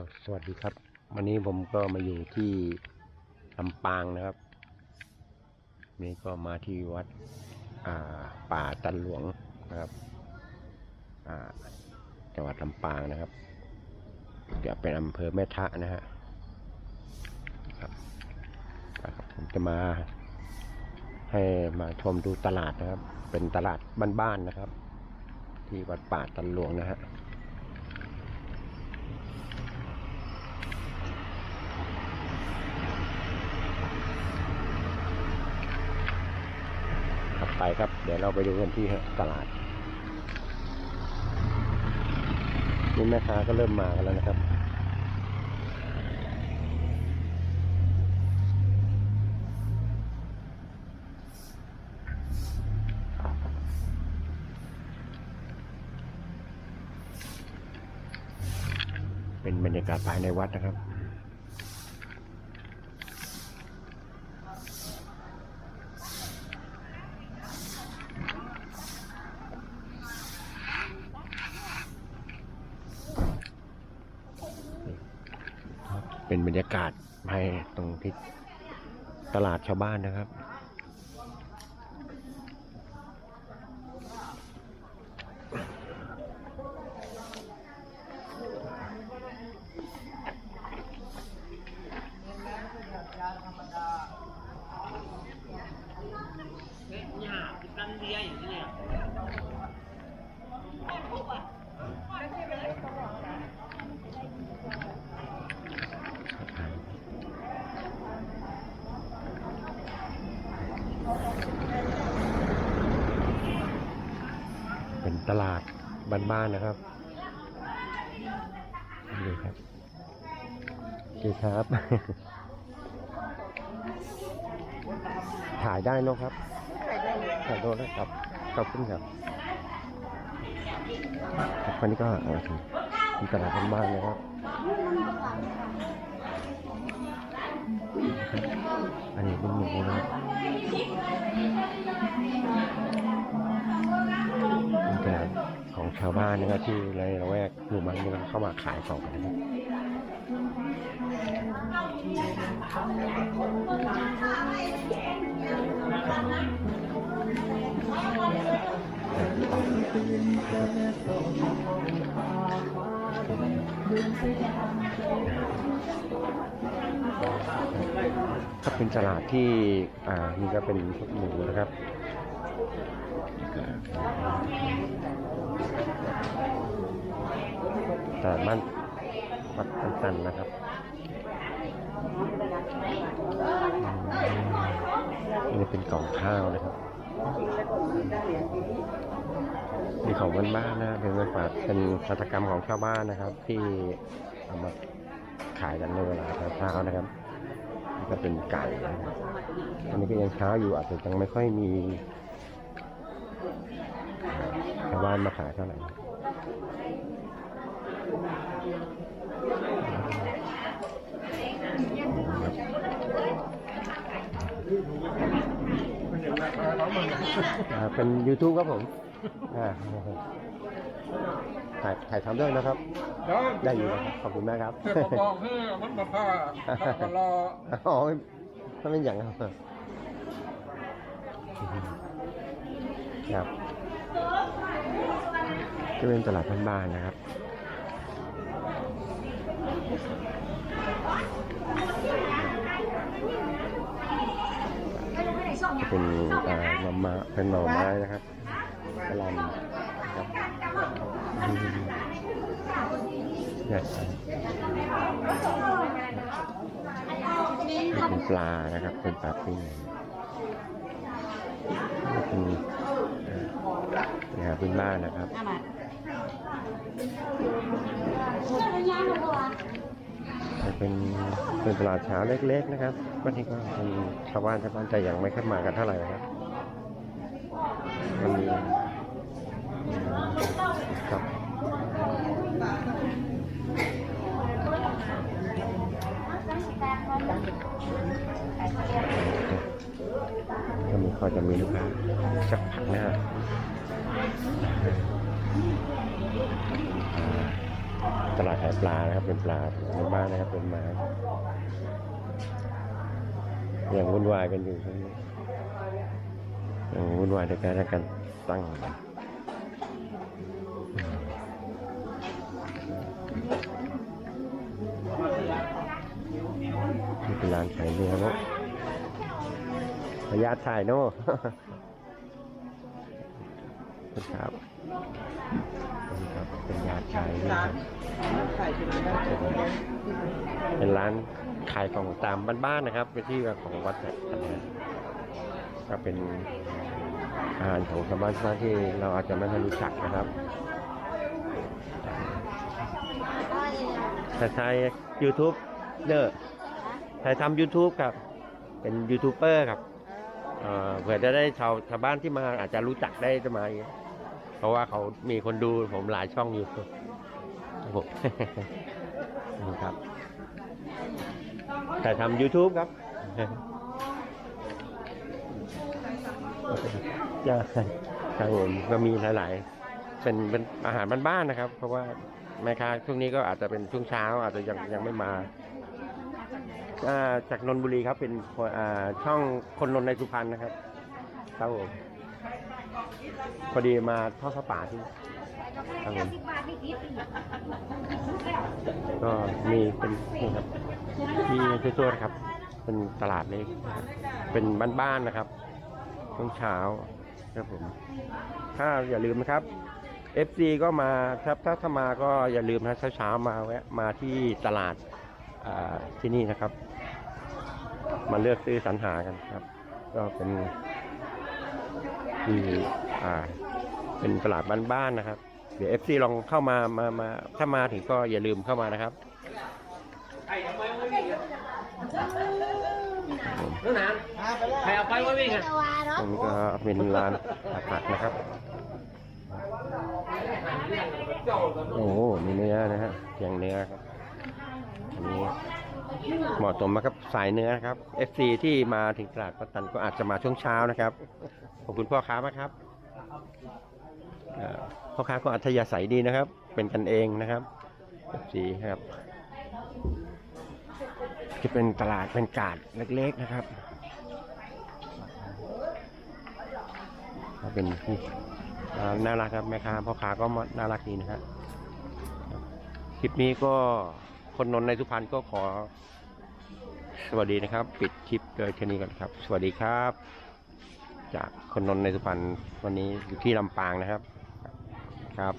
็สวัสดีครับ วันนี้ผมก็มาอยู่ที่ลำปางนะครับ นี่ก็มาที่วัดป่าตันหลวงนะครับจังหวัดลำปางนะครับจะเป็นอำเภอแม่ทะนะฮะครับรบผมจะมาให้มาชมดูตลาดนะครับ เป็นตลาดบ้านๆนะครับ ที่วัดป่าตันหลวงนะฮะ ไปครับ เดี๋ยวเราไปดูกันที่ตลาดนี่แม่ค้าก็เริ่มมากันแล้วนะครับ เป็นบรรยากาศภายในวัดนะครับ เป็นบรรยากาศภายตรงที่ตลาดชาวบ้านนะครับ เป็นตลาดบ้านๆนะครับดูครับโอเคครับ ถ่ายได้นอะครับ ถ่ายได้นครับ ขอบคุณครับครับวันนี้ก็เออเป็นตลาดบ้านๆนะครับ อันนี้เป็นหมูนะครับ นตลาดของชาวบ้านนะครับที่ในละแวกหมู่บ้านนี้เข้ามาขายของกันนะครับ ก็เป็นตลาดที่ อ่า นี่ก็เป็นพวกหมูนะครับตลาดบ้านวัดตันตันนะครับอืมนี่เป็นกล่องข้าวนะครับมีของบ้านๆนะเป็นเงินฝากเป็นหัตกรรมของชาวบ้านนะครับ ที่เอามา ขายกันในเวลาเช้าๆนะครับนี่ก็เป็นไก่นะครับอันนี้ก็ยังเช้าอยู่อาจจะยังไม่ค่อยมีชาวบ้านมาขายเท่าไหร่อ่าเป็น YouTube ครับผมอ่า ถ่ายถ่ายทำด้วยนะครับเดี๋ยวได้อยู่นะครับขอบคุณมากครับเดี๋ยวผมบอกให้มันมาผ้าถ้ามันรออ๋อถ้าเป็นอย่างนั้นครับครับก็เป็นตลาดบ้านๆนะครับเป็นอ่าหน่อไม้เป็นหน่อไม้นะครับกระหลำ นะครับอืมเนี่ยครับเป็นปลานะครับ เป็นปลาปิ้งเป็นอ่านี่ครับเป็นบ้านนะครับจะเป็นเป็นตลาดเช้าเล็ก ๆ นะครับก็ที่ก็เป็นชาวบ้านชาวบ้านใจยังไม่เข้ามากันเท่าไหร่นะครับมันมีครับก็มีคอย จะมีลูกค้าสักพักนะฮะอ่าตลาดขายปลานะครับเป็นปลาในบ้านนะครับเป็นไม้ยังวุ่นวายกันอยู่ช่วงนี้ยังวุ่นวายในการในการตั้งนี่เป็นร้านขายเนื้อเนาะระยะถ่ายเนาะครับครับเป็นยาขายนี่ครับเป็นร้านขายของตามบ้านๆนะครับ เป็นที่ของวัดแหละก็เป็นอาหารของชาวบ้านที่เราอาจจะไม่ค่อยรู้จักนะครับถ้าใช้ยูทูบเนอะใช้ทำ YouTube ครับ เป็นยูทูบเบอร์ครับ เผื่อจะได้ชาวชาวบ้านที่มาอาจจะรู้จักได้จะมาเพราะว่าเขามีคนดูผมหลายช่องอยู่ครับผมครับ แต่ทำ YouTube ครับจะครับผมก็มีหลาย ๆ เป็นเป็นอาหารบ้านๆนะครับ เพราะว่าแม่ค้าช่วงนี้ก็อาจจะเป็นช่วงเช้าอาจจะยังยังไม่มา จากนนทบุรีครับเป็นอ่าช่องคนนนท์ในสุพรรณนะครับครับผมพอดีมาทอดข้าวป่าที่ครับผมก็มีเป็นนี่ครับที่ทั่วๆนะครับ เป็นตลาดเล็กนะครับเป็นบ้านๆนะครับช่วงเช้าครับผม ถ้าอย่าลืมนะครับ FC ก็มาครับถ้าถ้ามาก็อย่าลืมนะเช้าๆมาแวะมาที่ตลาดอ่า ที่นี่นะครับ มาเลือกซื้อสรรหากันครับ ก็เป็นที่อ่าเป็นตลาดบ้านๆนะครับ เดี๋ยว FC ลองเข้ามามามาถ้ามาถึงก็อย่าลืมเข้ามานะครับไข่ทำไมไม่วิ่งอะน้องหนานใครเอาไปไม่วิ่งอะตรงนี้ก็เป็นร้านผักนะครับ โอ้โหมีเนื้อนะฮะเพียงเนื้อครับ อันนี้เหมาะสมมากครับสายเนื้อนะครับ FC ที่มาถึงตลาดปัตตันก็อาจจะมาช่วงเช้านะครับ ขอบคุณพ่อค้ามากครับพ่อค้าก็อัธยาศัยดีนะครับ เป็นกันเองนะครับ FC ครับ จะเป็นตลาดเป็นกาดเล็ก ๆนะครับเป็นน่ารักครับแม่ค้าพ่อค้าก็น่ารักดีนะครับคลิปนี้ก็ คนนนท์ในสุพรรณก็ขอ สวัสดีนะครับ ปิดคลิปโดยแค่นี้ก่อนครับ สวัสดีครับ จากคนนนท์ในสุพรรณวันนี้อยู่ที่ลำปางนะครับ ครับ